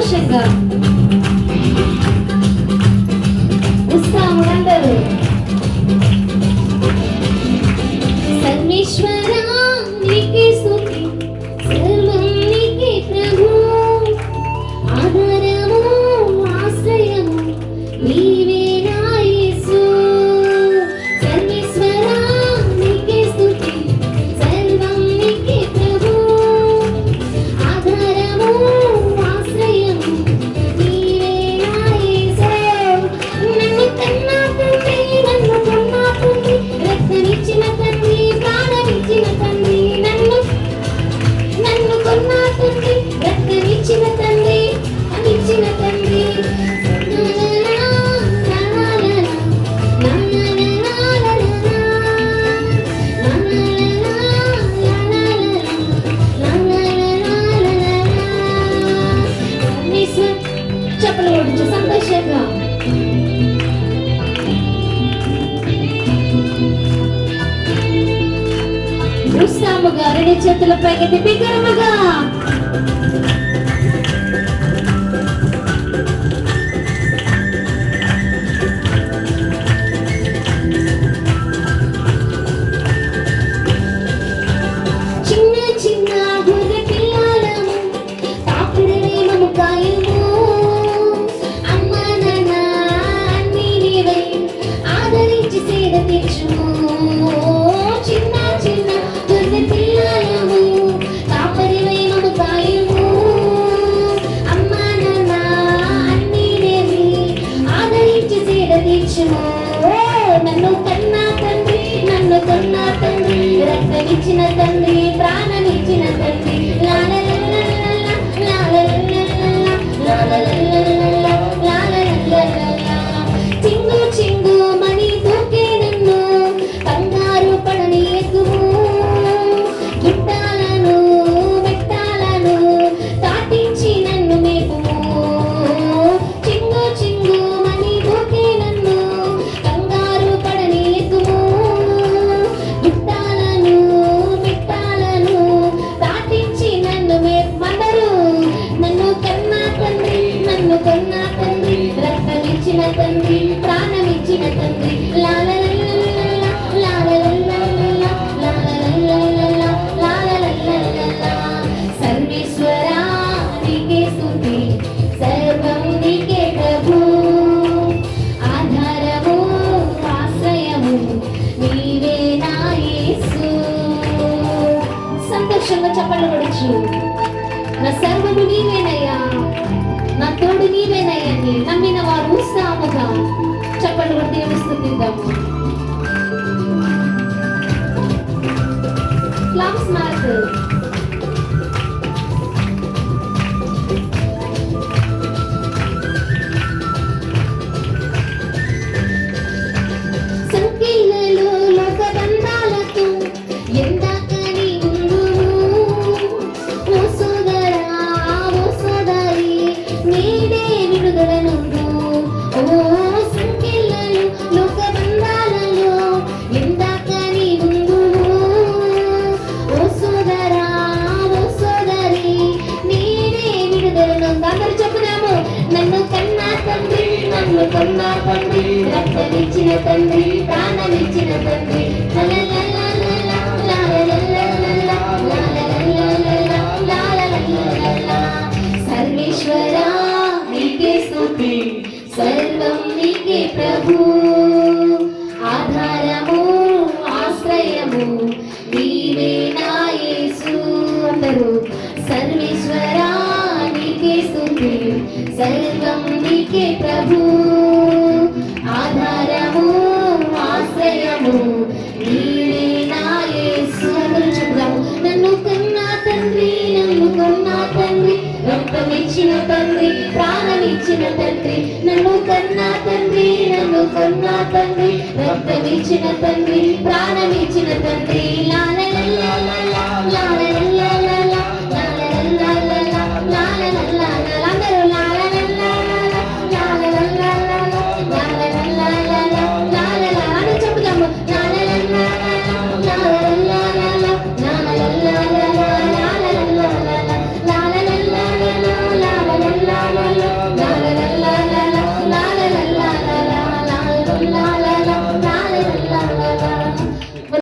pushing them. నిశ్చయంగా చూస్తాము గారిని నన్ను కన్నా తండ్రి నన్ను కొన్నా తండ్రి రక్తమిచ్చిన తండ్రి ప్రాణమిచ్చిన తండ్రి నా సర్వము నీవేనయ్యా. నా తోడు నీవేనయ్యా. నమ్మిన వారు ఉత్సాహముగా చెప్పండి కూడా దేవుని స్థుతిద్దాము తండ్రి రక్తమిచ్చిన తండ్రి ప్రాణమిచ్చిన తండ్రి. సర్వేశ్వరా నీకే స్థుతి సర్వం నీకే ప్రభు. ఆధారము ఆశ్రయము నీవే నాయసు అందరూ సర్వేశ్వరా నీకే స్థుతి సర్వం తండ్రి రక్తమిచ్చిన తండ్రి ప్రాణమిచ్చిన తండ్రి నన్ను కన్నా తండ్రి నన్ను కన్నా తండ్రి రక్తమిచ్చిన తండ్రి ప్రాణమిచ్చిన తండ్రి.